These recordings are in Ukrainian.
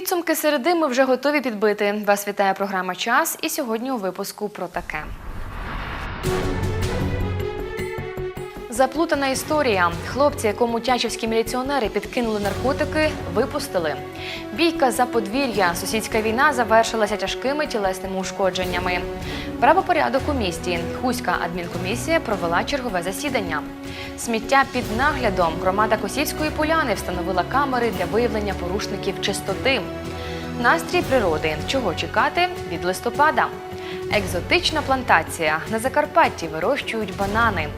Підсумки середи ми вже готові підбити. Вас вітає програма Час. І сьогодні у випуску про таке. Заплутана історія. Хлопці, якому тячівські міліціонери підкинули наркотики, випустили. Бійка за подвір'я. Сусідська війна завершилася тяжкими тілесними ушкодженнями. Правопорядок у місті. Хуська адмінкомісія провела чергове засідання. Сміття під наглядом. Громада Косівської поляни встановила камери для виявлення порушників чистоти. Настрій природи. Чого чекати від листопада? Екзотична плантація. На Закарпатті вирощують банани.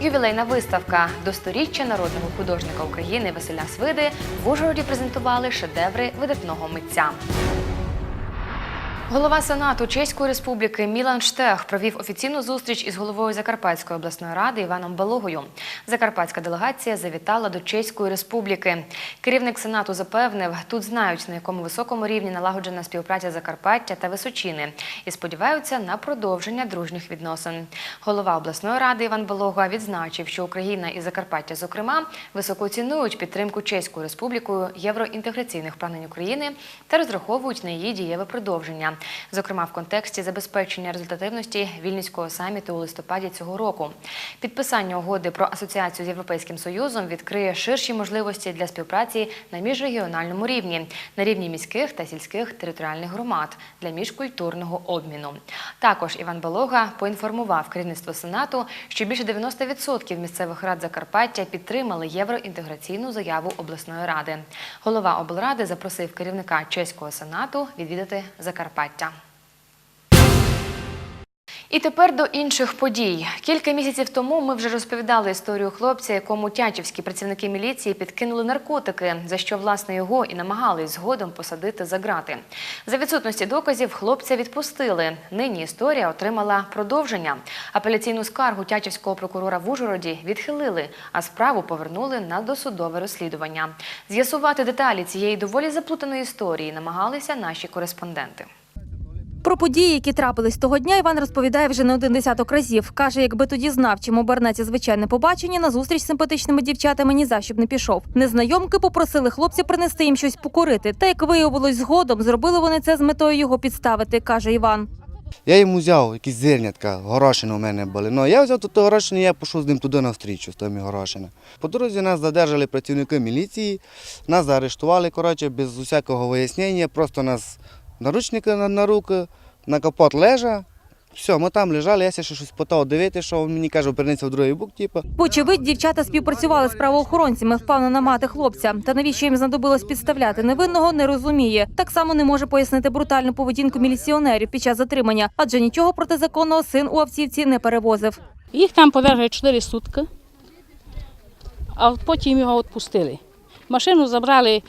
Ювілейна виставка до сторіччя народного художника України Василя Свиди в Ужгороді презентували шедеври видатного митця. Голова Сенату Чеської Республіки Мілан Штех провів офіційну зустріч із головою Закарпатської обласної ради Іваном Балогою. Закарпатська делегація завітала до Чеської Республіки. Керівник Сенату запевнив, тут знають на якому високому рівні налагоджена співпраця Закарпаття та Височини і сподіваються на продовження дружніх відносин. Голова обласної ради Іван Балога відзначив, що Україна і Закарпаття, зокрема, високо цінують підтримку Чеською Республікою євроінтеграційних прагнень України та розраховують на її дієве продовження, зокрема в контексті забезпечення результативності вільнюського саміту у листопаді цього року. Підписання угоди про асоціацію з Європейським Союзом відкриє ширші можливості для співпраці на міжрегіональному рівні, на рівні міських та сільських територіальних громад для міжкультурного обміну. Також Іван Балога поінформував керівництво Сенату, що більше 90% місцевих рад Закарпаття підтримали євроінтеграційну заяву обласної ради. Голова облради запросив керівника чеського сенату відвідати Закарпаття. І тепер до інших подій. Кілька місяців тому ми вже розповідали історію хлопця, якому тячівські працівники міліції підкинули наркотики, за що власне його і намагались згодом посадити за грати. За відсутності доказів хлопця відпустили. Нині історія отримала продовження. Апеляційну скаргу тячівського прокурора в Ужгороді відхилили, а справу повернули на досудове розслідування. З'ясувати деталі цієї доволі заплутаної історії намагалися наші кореспонденти. Про події, які трапились того дня, Іван розповідає вже не один десяток разів. Каже, якби тоді знав, чим обернеться звичайне побачення, на зустріч з симпатичними дівчатами ні за що б не пішов. Незнайомки попросили хлопця принести їм щось покурити. Та як виявилось згодом, зробили вони це з метою його підставити, каже Іван. Я йому взяв якісь зернятка, горошини у мене були. Ну, я взяв тут горошини, я пішов з ним туди на встрічу, з тими горошинами. По дорозі нас задержали працівники міліції, нас заарештували, коротше, без усякого вияснення, просто нас наручники на, на руки, на капот лежа. Все, ми там лежали, я ще щось питав дивити, що він мені каже, перенеться в другий бок, типу. Вочевидь, дівчата співпрацювали з правоохоронцями, впевнена мати хлопця. Та навіщо їм знадобилось підставляти невинного, не розуміє. Так само не може пояснити брутальну поведінку міліціонерів під час затримання, адже нічого протизаконного син у автівці не перевозив. Їх там подержали 4 сутки, а потім його відпустили. Машину забрали,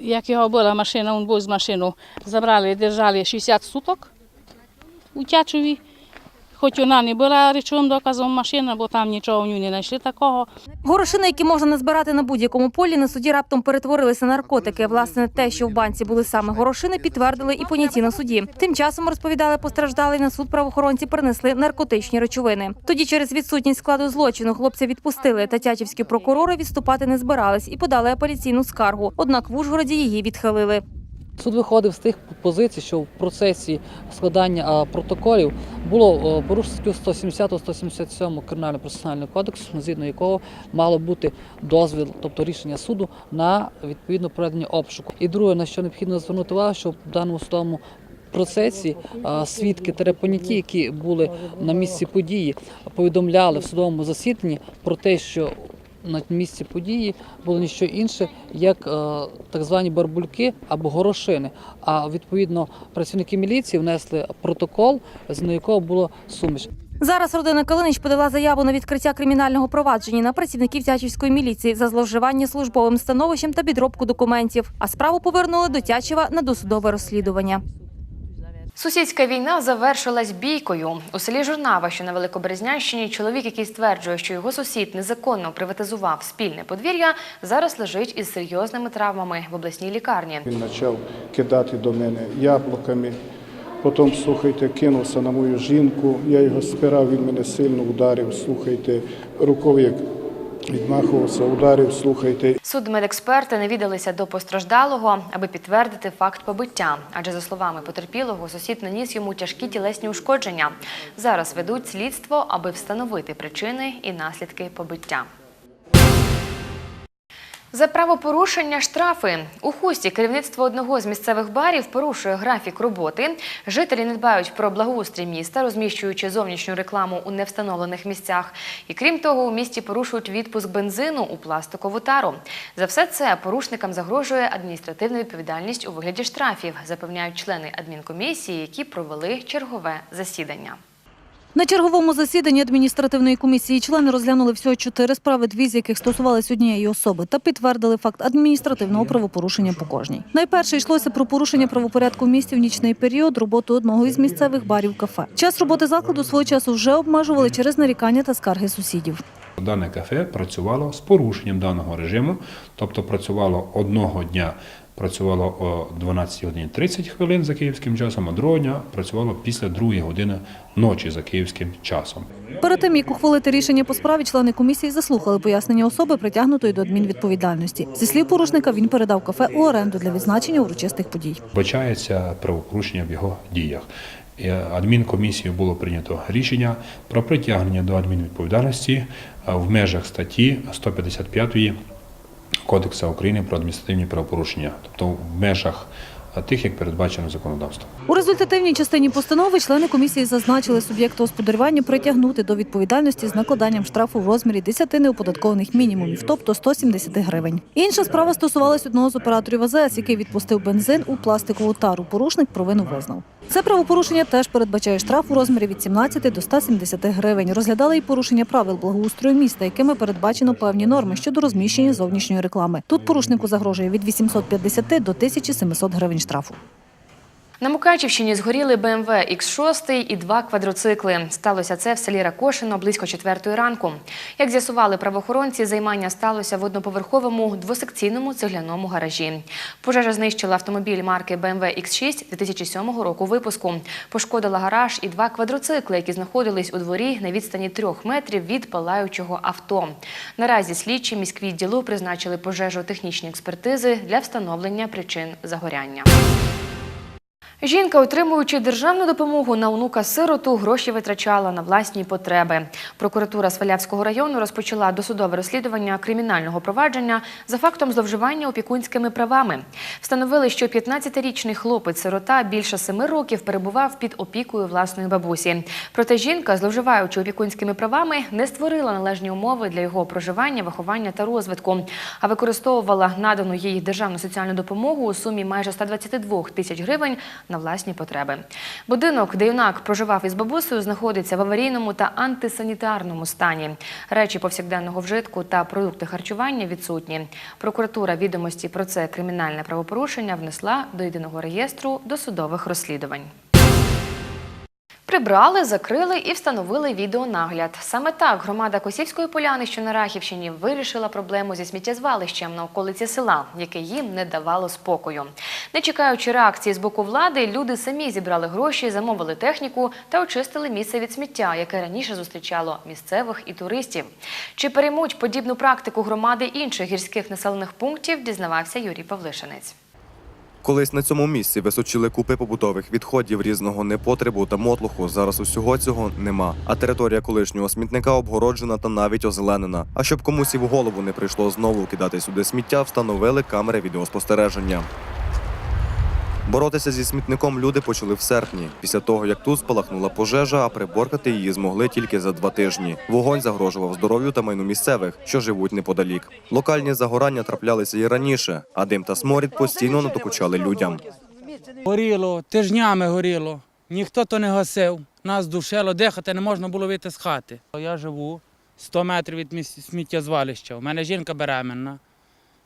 як його була машина, він був з машину, забрали, держали 60 суток у Тячові. Хоч вона не була речовим доказом машина, бо там нічого в ній не знайшли такого. Горошини, які можна назбирати на будь-якому полі, на суді раптом перетворилися на наркотики. Власне, те, що в банці були саме горошини, підтвердили і поняті на суді. Тим часом розповідали постраждалий на суд правоохоронці принесли наркотичні речовини. Тоді через відсутність складу злочину хлопця відпустили. Та тячівські прокурори відступати не збирались і подали апеляційну скаргу. Однак в Ужгороді її відхилили. Суд виходив з тих позицій, що в процесі складання протоколів було порушено статтю 170-177 Кримінального процесуального кодексу, згідно якого мало бути дозвіл, тобто рішення суду на відповідно проведення обшуку. І друге, на що необхідно звернути увагу, що в даному судовому процесі свідки терапоняті, які були на місці події, повідомляли в судовому засіданні про те, що на місці події було ніщо інше, як е, так звані барбульки або горошини. А відповідно працівники міліції внесли протокол, з якого було суміш. Зараз родина Калинич подала заяву на відкриття кримінального провадження на працівників Тячівської міліції за зловживання службовим становищем та підробку документів. А справу повернули до Тячева на досудове розслідування. Сусідська війна завершилась бійкою. У селі Журнава, що на Великобрезнянщині, чоловік, який стверджує, що його сусід незаконно приватизував спільне подвір'я, зараз лежить із серйозними травмами в обласній лікарні. Він почав кидати до мене яблуками. Потім, слухайте, кинувся на мою жінку. Я його спирав, він мене сильно ударив. Слухайте, рукою як відмахувався, ударів, слухайте. Судмедексперти навідалися до постраждалого, аби підтвердити факт побиття. Адже, за словами потерпілого, сусід наніс йому тяжкі тілесні ушкодження. Зараз ведуть слідство, аби встановити причини і наслідки побиття. За правопорушення штрафи у хусті керівництво одного з місцевих барів порушує графік роботи. Жителі не дбають про благоустрій міста, розміщуючи зовнішню рекламу у невстановлених місцях. І крім того, у місті порушують відпуск бензину у пластикову тару. За все це порушникам загрожує адміністративна відповідальність у вигляді штрафів, запевняють члени адмінкомісії, які провели чергове засідання. На черговому засіданні адміністративної комісії члени розглянули всього чотири справи, дві з яких стосувалися однієї особи, та підтвердили факт адміністративного правопорушення по кожній. Найперше йшлося про порушення правопорядку в місті в нічний період роботи одного із місцевих барів кафе. Час роботи закладу свого часу вже обмежували через нарікання та скарги сусідів. Дане кафе працювало з порушенням даного режиму, тобто працювало одного дня працювало о 12 годині 30 хвилин за київським часом, а другого дня працювало після 2 години ночі за київським часом. Перед тим як ухвалити рішення по справі, члени комісії заслухали пояснення особи, притягнутої до адмінвідповідальності. Зі слів порушника, він передав кафе у оренду для відзначення урочистих подій. Вбачається правопорушення в його діях. Адмінкомісією було прийнято рішення про притягнення до адмінвідповідальності е, в межах статті 155 Кодексу України про адміністративні правопорушення, тобто в межах е, тих, як передбачено законодавством. У результативній частині постанови члени комісії зазначили суб'єкту господарювання притягнути до відповідальності з накладанням штрафу в розмірі 10 неоподаткованих мінімумів, тобто 170 гривень. Інша справа стосувалась одного з операторів АЗС, який відпустив бензин у пластикову тару. Порушник провину визнав. Це правопорушення теж передбачає штраф у розмірі від 17 до 170 гривень. Розглядали і порушення правил благоустрою міста, якими передбачено певні норми щодо розміщення зовнішньої реклами. Тут порушнику загрожує від 850 до 1700 гривень штрафу. На Мукачівщині згоріли БМВ X6 і два квадроцикли. Сталося це в селі Ракошино близько четвертої ранку. Як з'ясували правоохоронці, займання сталося в одноповерховому двосекційному цегляному гаражі. Пожежа знищила автомобіль марки BMW X6 2007 року випуску. Пошкодила гараж і два квадроцикли, які знаходились у дворі на відстані трьох метрів від палаючого авто. Наразі слідчі міськвідділу призначили пожежу технічні експертизи для встановлення причин загоряння. Жінка, отримуючи державну допомогу на онука сироту, гроші витрачала на власні потреби. Прокуратура Свалявського району розпочала досудове розслідування кримінального провадження за фактом зловживання опікунськими правами. Встановили, що 15-річний хлопець-сирота більше семи років перебував під опікою власної бабусі. Проте жінка, зловживаючи опікунськими правами, не створила належні умови для його проживання, виховання та розвитку, а використовувала надану їй державну соціальну допомогу у сумі майже 122 тисяч гривень на власні потреби. Будинок, де юнак проживав із бабусею, знаходиться в аварійному та антисанітарному стані. Речі повсякденного вжитку та продукти харчування відсутні. Прокуратура відомості про це кримінальне правопорушення внесла до єдиного реєстру досудових розслідувань. Прибрали, закрили і встановили відеонагляд. Саме так громада Косівської поляни, що на Рахівщині, вирішила проблему зі сміттєзвалищем на околиці села, яке їм не давало спокою. Не чекаючи реакції з боку влади, люди самі зібрали гроші, замовили техніку та очистили місце від сміття, яке раніше зустрічало місцевих і туристів. Чи переймуть подібну практику громади інших гірських населених пунктів, дізнавався Юрій Павлишинець. Колись на цьому місці височили купи побутових відходів різного непотребу та мотлуху. Зараз усього цього нема. А територія колишнього смітника обгороджена та навіть озеленена. А щоб комусь і в голову не прийшло знову кидати сюди сміття, встановили камери відеоспостереження. Боротися зі смітником люди почали в серпні, після того як тут спалахнула пожежа, а приборкати її змогли тільки за два тижні. Вогонь загрожував здоров'ю та майну місцевих, що живуть неподалік. Локальні загорання траплялися і раніше, а дим та сморід постійно надокучали людям. Горіло, тижнями горіло. Ніхто то не гасив. Нас душило, дихати не можна було вийти з хати. Я живу 100 метрів від сміттєзвалища. У мене жінка беременна.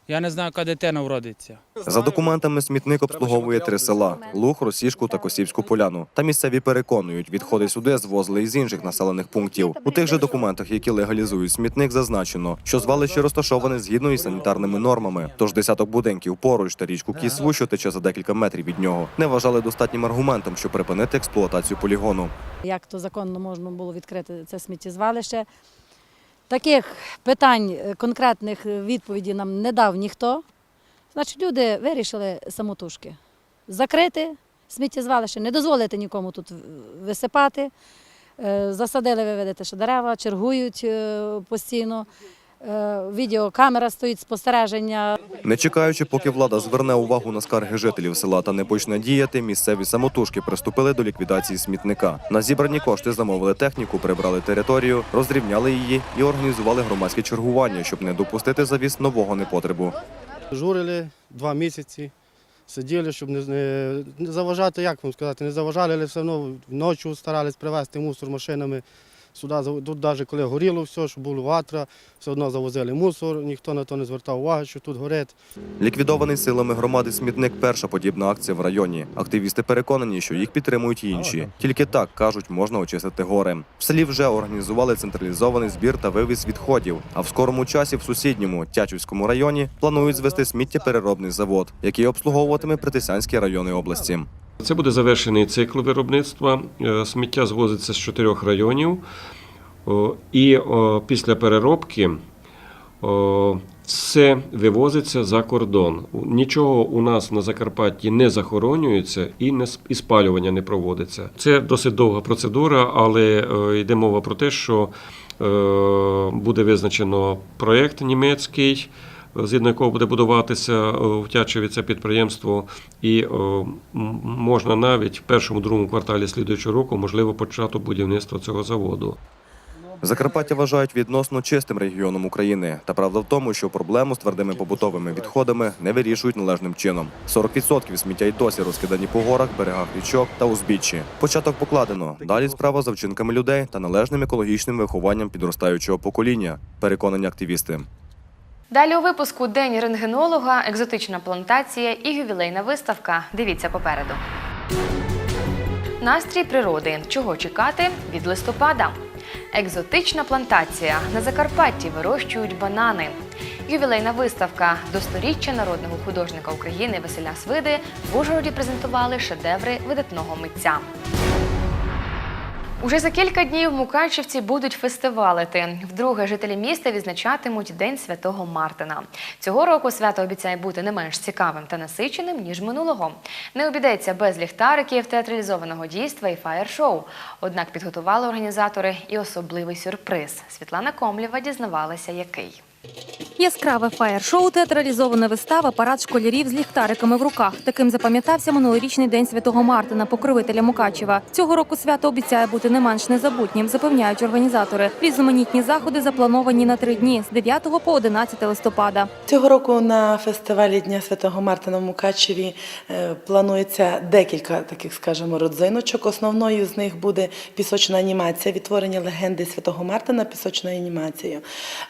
Я не знаю, яка дитина вродиться. За документами смітник обслуговує три села: Луг, Росішку та Косівську поляну. Та місцеві переконують, відходи сюди звозили із інших населених пунктів. У тих же документах, які легалізують смітник, зазначено, що звалище розташоване згідно із санітарними нормами. Тож десяток будинків поруч та річку Кісву, що тече за декілька метрів від нього, не вважали достатнім аргументом, щоб припинити експлуатацію полігону. як то законно можна було відкрити це сміттєзвалище. Таких питань е, конкретних відповідей відповіді нам не дав ніхто. Значить, люди вирішили самотужки закрити сміттєзвалище, не дозволити нікому тут висипати. Е, Засадили, ви видите, що дерева чергують е, постійно. Е, Відеокамера стоїть спостереження. Не чекаючи, поки влада зверне увагу на скарги жителів села та не почне діяти, місцеві самотужки приступили до ліквідації смітника. На зібрані кошти замовили техніку, прибрали територію, розрівняли її і організували громадське чергування, щоб не допустити завіс нового непотребу. Журили два місяці, сиділи, щоб не, не, не заважати, як вам сказати, не заважали, але все одно ночі старались привезти мусор машинами. Сюди, тут навіть коли горіло все, що було ватра, все одно завозили мусор, ніхто на то не звертав уваги, що тут горить. Ліквідований силами громади смітник перша подібна акція в районі. Активісти переконані, що їх підтримують інші. Тільки так кажуть, можна очистити гори. В селі вже організували централізований збір та вивіз відходів. А в скорому часі в сусідньому Тячівському районі планують звести сміттєпереробний завод, який обслуговуватиме Притисянські райони області. Це буде завершений цикл виробництва. Е, Сміття звозиться з чотирьох районів. І після переробки все вивозиться за кордон. Нічого у нас на Закарпатті не захоронюється і не і спалювання не проводиться. Це досить довга процедура, але е, йде мова про те, що е, буде визначено проєкт німецький. Згідно якого буде будуватися е, в Тячеві це підприємство, і е, можна навіть в першому другому кварталі слідуючого року можливо почати будівництво цього заводу. Закарпаття вважають відносно чистим регіоном України. Та правда в тому, що проблему з твердими побутовими відходами не вирішують належним чином. 40% сміття й досі розкидані по горах, берегах річок та узбіччі. Початок покладено. Далі справа за вчинками людей та належним екологічним вихованням підростаючого покоління. Переконані активісти. Далі у випуску День рентгенолога, екзотична плантація і ювілейна виставка. Дивіться попереду. Настрій природи. Чого чекати від листопада? Екзотична плантація. На Закарпатті вирощують банани. Ювілейна виставка до сторіччя народного художника України Василя Свиди в Ужгороді презентували шедеври видатного митця. Уже за кілька днів мукачівці будуть фестивалити. Вдруге жителі міста відзначатимуть День Святого Мартина. Цього року свято обіцяє бути не менш цікавим та насиченим ніж минулого. Не обійдеться без ліхтариків, театралізованого дійства і фаєр-шоу. Однак підготували організатори і особливий сюрприз. Світлана Комлєва дізнавалася, який. Яскраве фаєр-шоу, театралізована вистава, парад школярів з ліхтариками в руках. Таким запам'ятався минулорічний день святого Мартина, покровителя Мукачева. Цього року свято обіцяє бути не менш незабутнім, запевняють організатори. Різноманітні заходи заплановані на три дні з 9 по 11 листопада. Цього року на фестивалі Дня Святого Мартина в Мукачеві е, планується декілька таких, скажімо, родзиночок. Основною з них буде пісочна анімація, відтворення легенди Святого Мартина пісочною анімацією.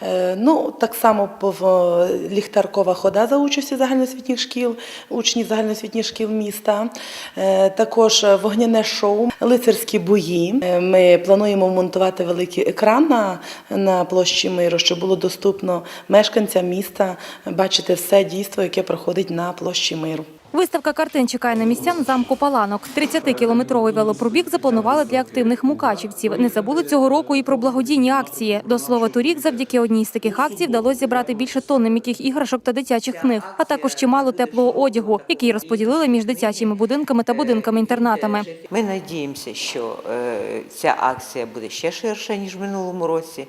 Е, Ну, так само пов- ліхтаркова хода за участі загальноосвітніх шкіл, учнів загальноосвітніх шкіл міста. Е, Також вогняне шоу, лицарські бої. Е, Ми плануємо монтувати великий екран на, на площі Миру, щоб було доступно мешканцям міста бачити все дійство, яке проходить на площі Миру. Виставка картин чекає на містян замку Паланок. 30-кілометровий велопробіг запланували для активних мукачівців. Не забули цього року і про благодійні акції. До слова, торік завдяки одній з таких акцій вдалося зібрати більше тонни м'яких іграшок та дитячих книг, а також чимало теплого одягу, який розподілили між дитячими будинками та будинками-інтернатами. Ми надіємося, що е, ця акція буде ще ширша, ніж в минулому році.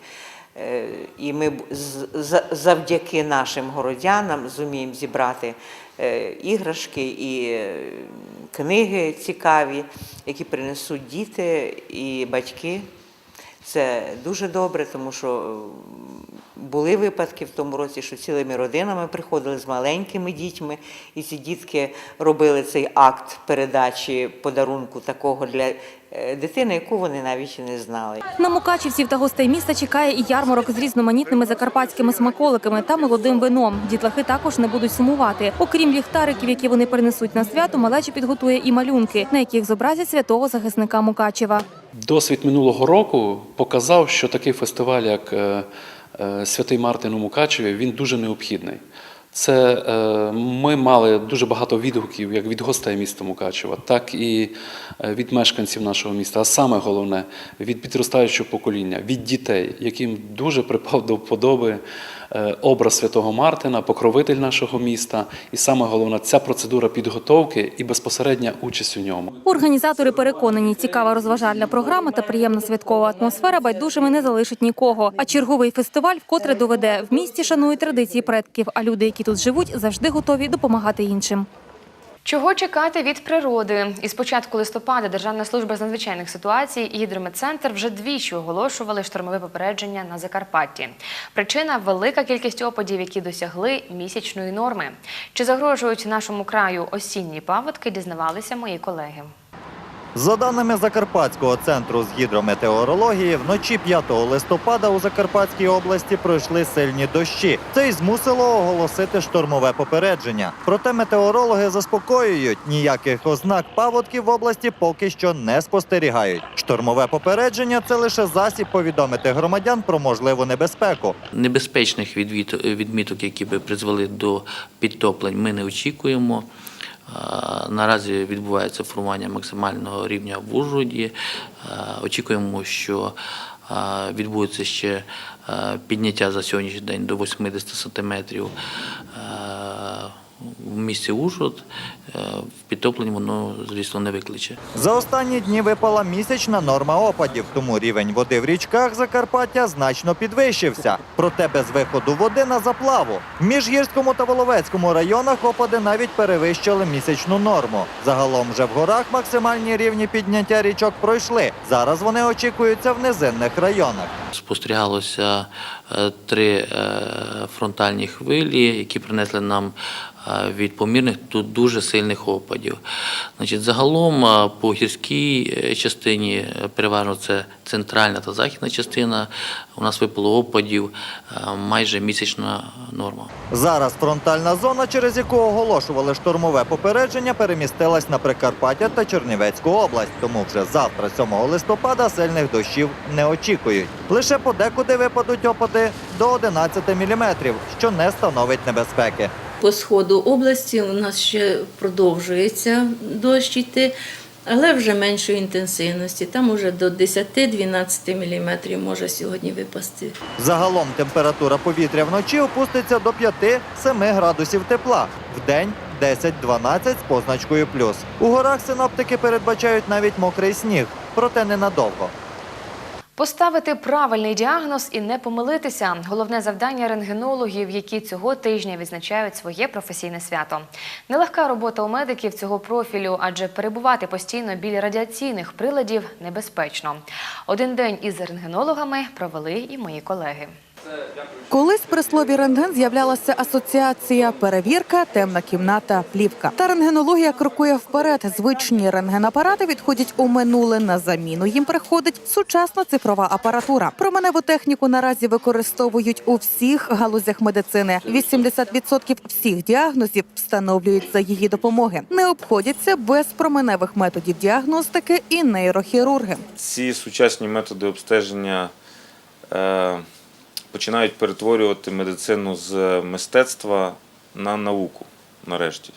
Е, І ми завдяки нашим городянам зуміємо зібрати іграшки і е, книги цікаві, які принесуть діти і батьки. Це дуже добре, тому що е, були випадки в тому році, що цілими родинами приходили з маленькими дітьми, і ці дітки робили цей акт передачі подарунку такого для е, дитини, яку вони навіть і не знали. На мукачівців та гостей міста чекає і ярмарок з різноманітними закарпатськими смаколиками та молодим вином. Дітлахи також не будуть сумувати. Окрім ліхтариків, які вони принесуть на свято, малеча підготує і малюнки, на яких зобразять святого захисника Мукачева. Досвід минулого року показав, що такий фестиваль, як е, Святий Мартин у Мукачеві, він дуже необхідний. Це е, ми мали дуже багато відгуків як від гостей міста Мукачева, так і е, від мешканців нашого міста. А саме головне від підростаючого покоління, від дітей, яким дуже припав до вподоби е, образ святого Мартина, покровитель нашого міста. І саме головне ця процедура підготовки і безпосередня участь у ньому. Організатори переконані, цікава розважальна програма та приємна святкова атмосфера байдужими не залишить нікого. А черговий фестиваль вкотре доведе в місті шанують традиції предків, а люди, які тут живуть, завжди готові допомагати іншим. Чого чекати від природи? Із початку листопада Державна служба з надзвичайних ситуацій і гідрометцентр вже двічі оголошували штормове попередження на Закарпатті. Причина велика кількість опадів, які досягли місячної норми. Чи загрожують нашому краю осінні паводки? Дізнавалися мої колеги. За даними Закарпатського центру з гідрометеорології, вночі 5 листопада у Закарпатській області пройшли сильні дощі. Це й змусило оголосити штормове попередження. Проте метеорологи заспокоюють, ніяких ознак паводків в області поки що не спостерігають. Штормове попередження це лише засіб повідомити громадян про можливу небезпеку. Небезпечних відміток, які би призвели до підтоплень, ми не очікуємо. Наразі відбувається формування максимального рівня в Ужгороді. Очікуємо, що відбудеться ще підняття за сьогоднішній день до 80 сантиметрів в місті Ужгород. Е, Підтоплень воно, звісно, не викличе. За останні дні випала місячна норма опадів, тому рівень води в річках Закарпаття значно підвищився. Проте без виходу води на заплаву. В Міжгірському та Воловецькому районах опади навіть перевищили місячну норму. Загалом же в горах максимальні рівні підняття річок пройшли. Зараз вони очікуються в низинних районах. Спостерігалося е, три е, фронтальні хвилі, які принесли нам від помірних до дуже сильних опадів. Значить, загалом по гірській е, частині, е, переважно це центральна та західна частина, у нас випало опадів майже місячна норма. Зараз фронтальна зона, через яку оголошували штормове попередження, перемістилась на Прикарпаття та Чернівецьку область. Тому вже завтра, 7 листопада, сильних дощів не очікують. Лише подекуди випадуть опади до 11 міліметрів, що не становить небезпеки. По сходу області у нас ще продовжується дощ йти, але вже меншої інтенсивності. Там уже до 10-12 мм може сьогодні випасти. Загалом температура повітря вночі опуститься до 5-7 градусів тепла, вдень 10-12 з позначкою плюс. У горах синоптики передбачають навіть мокрий сніг, проте ненадовго. Поставити правильний діагноз і не помилитися головне завдання рентгенологів, які цього тижня відзначають своє професійне свято. Нелегка робота у медиків цього профілю, адже перебувати постійно біля радіаційних приладів небезпечно. Один день із рентгенологами провели і мої колеги. Колись при слові рентген з'являлася асоціація перевірка, темна кімната, плівка. Та рентгенологія крокує вперед. Звичні рентгенапарати відходять у минуле. На заміну їм приходить сучасна цифрова апаратура. Променеву техніку наразі використовують у всіх галузях медицини. 80% всіх діагнозів встановлюють за її допомоги. Не обходяться без променевих методів діагностики і нейрохірурги. Ці сучасні методи обстеження е, починають перетворювати медицину з мистецтва на науку нарешті.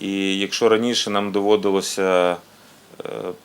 І якщо раніше нам доводилося е,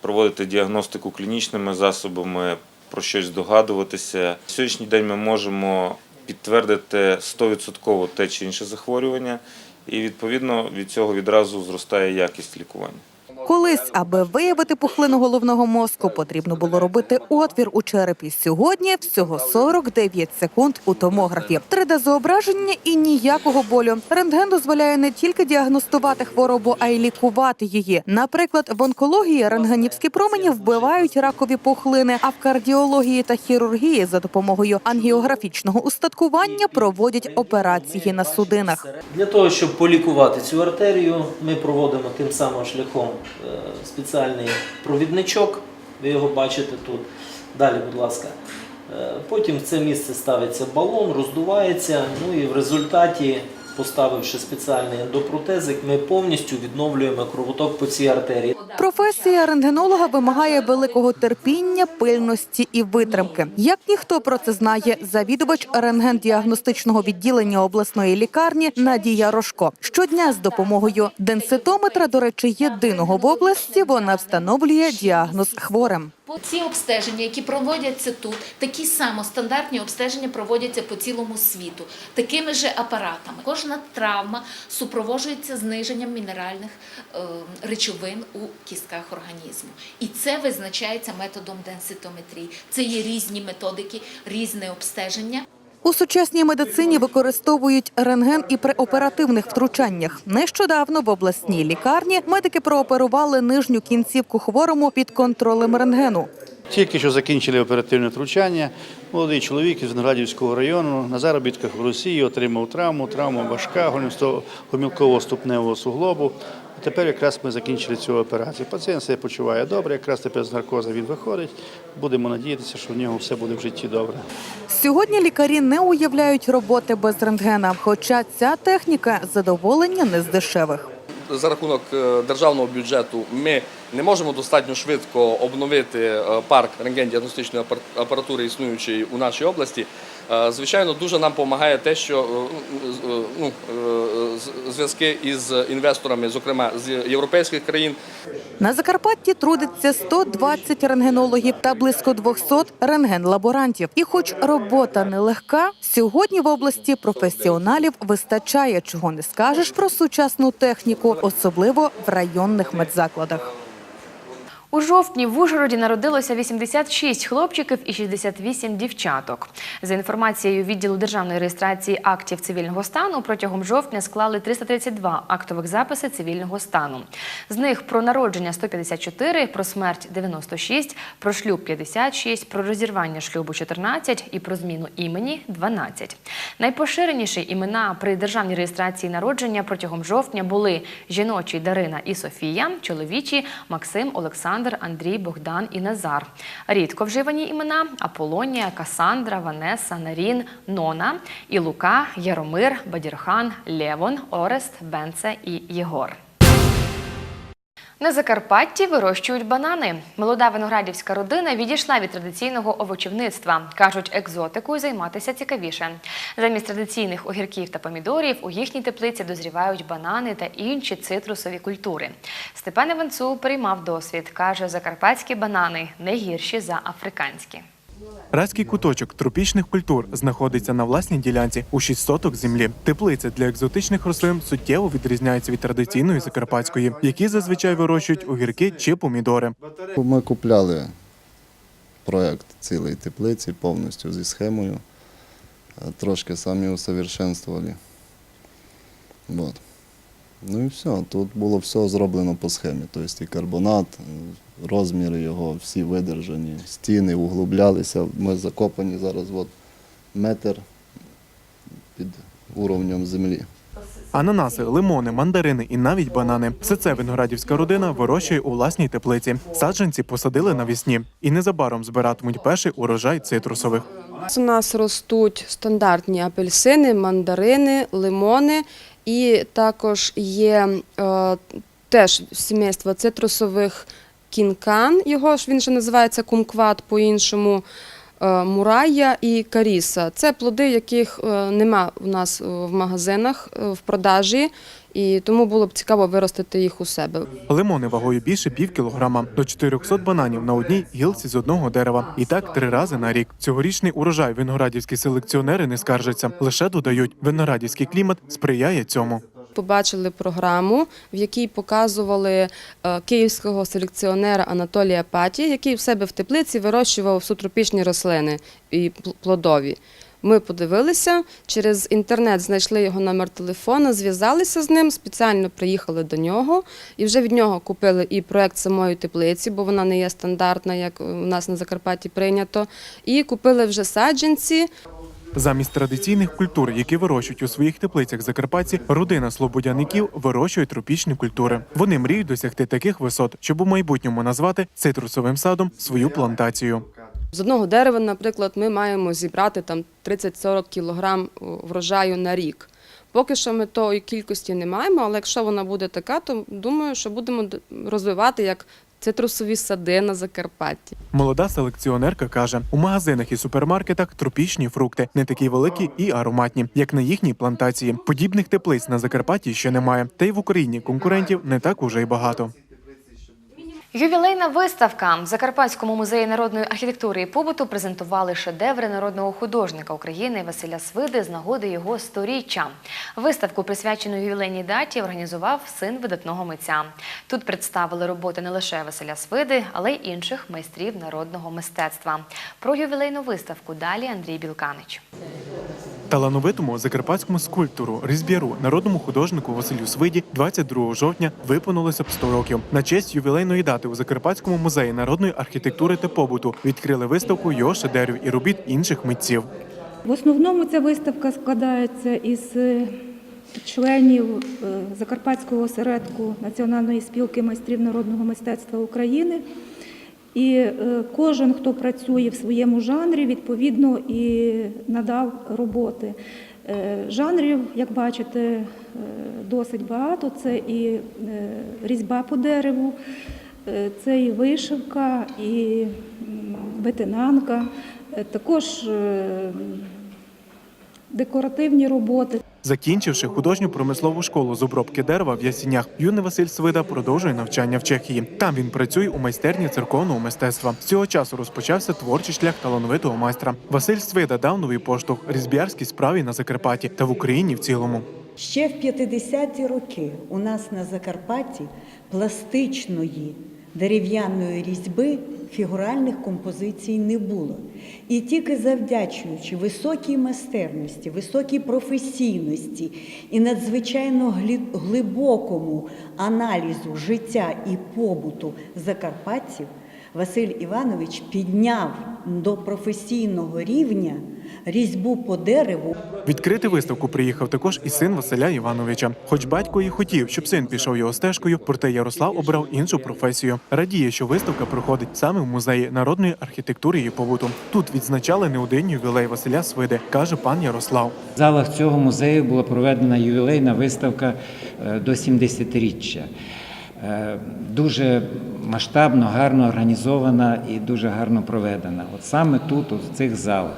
проводити діагностику клінічними засобами, про щось здогадуватися, на сьогоднішній день ми можемо підтвердити 100% те чи інше захворювання, і відповідно від цього відразу зростає якість лікування. Колись, аби виявити пухлину головного мозку, потрібно було робити отвір у черепі. Сьогодні всього 49 секунд у томографі. 3D-зображення і ніякого болю. Рентген дозволяє не тільки діагностувати хворобу, а й лікувати її. Наприклад, в онкології рентгенівські промені вбивають ракові пухлини, а в кардіології та хірургії за допомогою ангіографічного устаткування проводять операції на судинах. Для того, щоб полікувати цю артерію, ми проводимо тим самим шляхом спеціальний провідничок. Ви його бачите тут. Далі, будь ласка. Е, Потім в це місце ставиться балон, роздувається. Ну і в результаті, поставивши спеціальний ендопротезик, ми повністю відновлюємо кровоток по цій артерії. Професія рентгенолога вимагає великого терпіння, пильності і витримки. Як ніхто про це знає, завідувач рентген-діагностичного відділення обласної лікарні Надія Рожко. Щодня з допомогою денситометра, до речі, єдиного в області, вона встановлює діагноз хворим. Ці обстеження, які проводяться тут, такі само стандартні обстеження проводяться по цілому світу, такими же апаратами. Кожна травма супроводжується зниженням мінеральних е, речовин у кістках організму. І це визначається методом денситометрії. Це є різні методики, різне обстеження. У сучасній медицині використовують рентген і при оперативних втручаннях. Нещодавно в обласній лікарні медики прооперували нижню кінцівку хворому під контролем рентгену. Тільки що закінчили оперативне втручання. Молодий чоловік із Виноградівського району на заробітках в Росії отримав травму, травма важка, гомілкового ступневого суглобу. Тепер якраз ми закінчили цю операцію. Пацієнт себе почуває добре, якраз тепер з наркоза він виходить. Будемо надіятися, що в нього все буде в житті добре. Сьогодні лікарі не уявляють роботи без рентгена, хоча ця техніка задоволення не з дешевих. За рахунок е, державного бюджету ми не можемо достатньо швидко обновити е, парк рентген-діагностичної апар- апаратури, існуючий у нашій області. Е, Звичайно, дуже нам допомагає те, що е, е, ну, зв'язки із інвесторами, зокрема з європейських країн, На Закарпатті трудиться 120 рентгенологів та близько 200 рентген-лаборантів. І, хоч робота нелегка, сьогодні в області професіоналів вистачає, чого не скажеш про сучасну техніку, особливо в районних медзакладах. У жовтні в Ужгороді народилося 86 хлопчиків і 68 дівчаток. За інформацією відділу державної реєстрації актів цивільного стану, протягом жовтня склали 332 актових записи цивільного стану. З них про народження 154, про смерть 96, про шлюб 56, про розірвання шлюбу 14 і про зміну імені 12. Найпоширеніші імена при державній реєстрації народження протягом жовтня були жіночі Дарина і Софія, чоловічі Максим, Олександр, Андрій, Богдан і Назар. Рідко вживані імена Аполонія, Касандра, Ванеса, Нарін, Нона, і Лука, Яромир, Бадірхан, Левон, Орест, Бенце і Єгор. На Закарпатті вирощують банани. Молода виноградівська родина відійшла від традиційного овочівництва. Кажуть, екзотикою займатися цікавіше. Замість традиційних огірків та помідорів у їхній теплиці дозрівають банани та інші цитрусові культури. Степан Іванцу приймав досвід. Каже, закарпатські банани не гірші за африканські. Райський куточок тропічних культур знаходиться на власній ділянці у 6 соток землі. Теплиця для екзотичних рослин суттєво відрізняється від традиційної закарпатської, які зазвичай вирощують огірки чи помідори. Ми купляли проєкт цілої теплиці повністю зі схемою. Е, Трошки самі усовершенствували. Вот. Ну і все. Тут було все зроблено по схемі. Тобто і карбонат, розміри його всі видержані, стіни углублялися. Ми закопані зараз от, метр під уровнем землі. Ананаси, лимони, мандарини і навіть банани. Все це виноградівська родина вирощує у власній теплиці. Саджанці посадили навісні і незабаром збиратимуть перший урожай цитрусових. У нас ростуть стандартні апельсини, мандарини, лимони, і також є е, теж сімейство цитрусових кінкан. Його ж він же називається кумкват по-іншому. е, Мурая і каріса це плоди, яких е, нема у нас е, в магазинах в продажі, і тому було б цікаво виростити їх у себе. Лимони вагою більше пів кілограма до 400 бананів на одній гілці з одного дерева. І так три рази на рік. Цьогорічний урожай виноградівські селекціонери не скаржаться, лише додають, виноградівський клімат сприяє цьому. Побачили програму, в якій показували е, київського селекціонера Анатолія Паті, який в себе в теплиці вирощував субтропічні рослини і плодові. Ми подивилися, через інтернет знайшли його номер телефону, зв'язалися з ним, спеціально приїхали до нього і вже від нього купили і проект самої теплиці, бо вона не є стандартна, як у нас на Закарпатті прийнято. І купили вже саджанці. Замість традиційних культур, які вирощують у своїх теплицях Закарпатці, родина слободяників вирощує тропічні культури. Вони мріють досягти таких висот, щоб у майбутньому назвати цитрусовим садом свою плантацію. З одного дерева, наприклад, ми маємо зібрати там 30-40 кілограм врожаю на рік. Поки що ми тої кількості не маємо, але якщо вона буде така, то думаю, що будемо розвивати як цитрусові сади на Закарпатті. Молода селекціонерка каже, у магазинах і супермаркетах тропічні фрукти не такі великі і ароматні, як на їхній плантації. Подібних теплиць на Закарпатті ще немає. Та й в Україні конкурентів не так уже й багато. Ювілейна виставка в Закарпатському музеї народної архітектури і побуту презентували шедеври народного художника України Василя Свиди з нагоди його сторіччя. Виставку, присвячену ювілейній даті, організував син видатного митця. Тут представили роботи не лише Василя Свиди, але й інших майстрів народного мистецтва. Про ювілейну виставку далі Андрій Білканич. Талановитому закарпатському скульптору, різб'яру, народному художнику Василю Свиді 22 жовтня виповнилося б 100 років. На честь ювілейної дати у Закарпатському музеї народної архітектури та побуту відкрили виставку його шедеврів і робіт інших митців. В основному ця виставка складається із е, членів е, Закарпатського осередку Національної спілки майстрів народного мистецтва України. І е, кожен, хто працює в своєму жанрі, відповідно і надав роботи. Жанрів, як бачите, досить багато. Це і різьба по дереву, це і вишивка, і ветенанка, е, також е, декоративні роботи. Закінчивши художню промислову школу з обробки дерева в Ясінях, юний Василь Свида продовжує навчання в Чехії. Там він працює у майстерні церковного мистецтва. З цього часу розпочався творчий шлях талановитого майстра. Василь Свида дав новий поштовх різб'ярській справі на Закарпатті та в Україні в цілому. Ще в 50-ті роки у нас на Закарпатті пластичної дерев'яної різьби фігуральних композицій не було. І тільки завдячуючи високій майстерності, високій професійності і надзвичайно глибокому аналізу життя і побуту закарпатців, Василь Іванович підняв до професійного рівня різьбу по дереву Відкрити виставку приїхав також і син Василя Івановича. Хоч батько і хотів, щоб син пішов його стежкою, проте Ярослав обрав іншу професію. Радіє, що виставка проходить саме в музеї народної архітектури і побуту. Тут відзначали не один ювілей Василя Свиди, каже пан Ярослав. В залах цього музею була проведена ювілейна виставка е, до 70-річчя. Е, Дуже масштабно, гарно організована і дуже гарно проведена. От саме тут, у цих залах.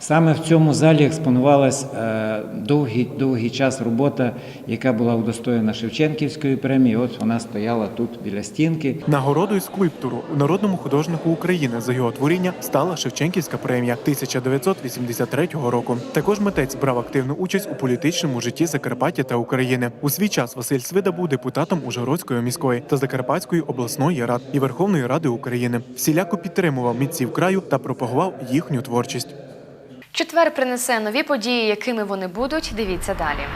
Саме в цьому залі експонувалась е, довгий, довгий час робота, яка була удостоєна Шевченківської премії. От вона стояла тут біля стінки. Нагородою скульптору народному художнику України за його творіння стала Шевченківська премія 1983 року. Також митець брав активну участь у політичному житті Закарпаття та України. У свій час Василь Свида був депутатом Ужгородської міської та Закарпатської обласної рад і Верховної Ради України. Всіляко підтримував митців краю та пропагував їхню творчість. Четвер принесе нові події, якими вони будуть. Дивіться далі.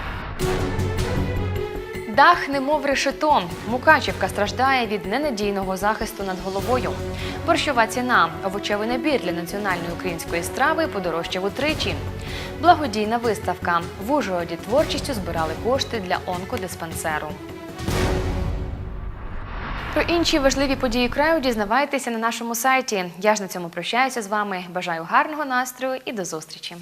Дах немов решето. Мукачівка страждає від ненадійного захисту над головою. Борщова ціна. Овочевий набір для національної української страви подорожчав утричі. Благодійна виставка. В Ужгороді творчістю збирали кошти для онкодиспансеру. Про інші важливі події краю дізнавайтеся на нашому сайті. Я ж на цьому прощаюся з вами. Бажаю гарного настрою і до зустрічі.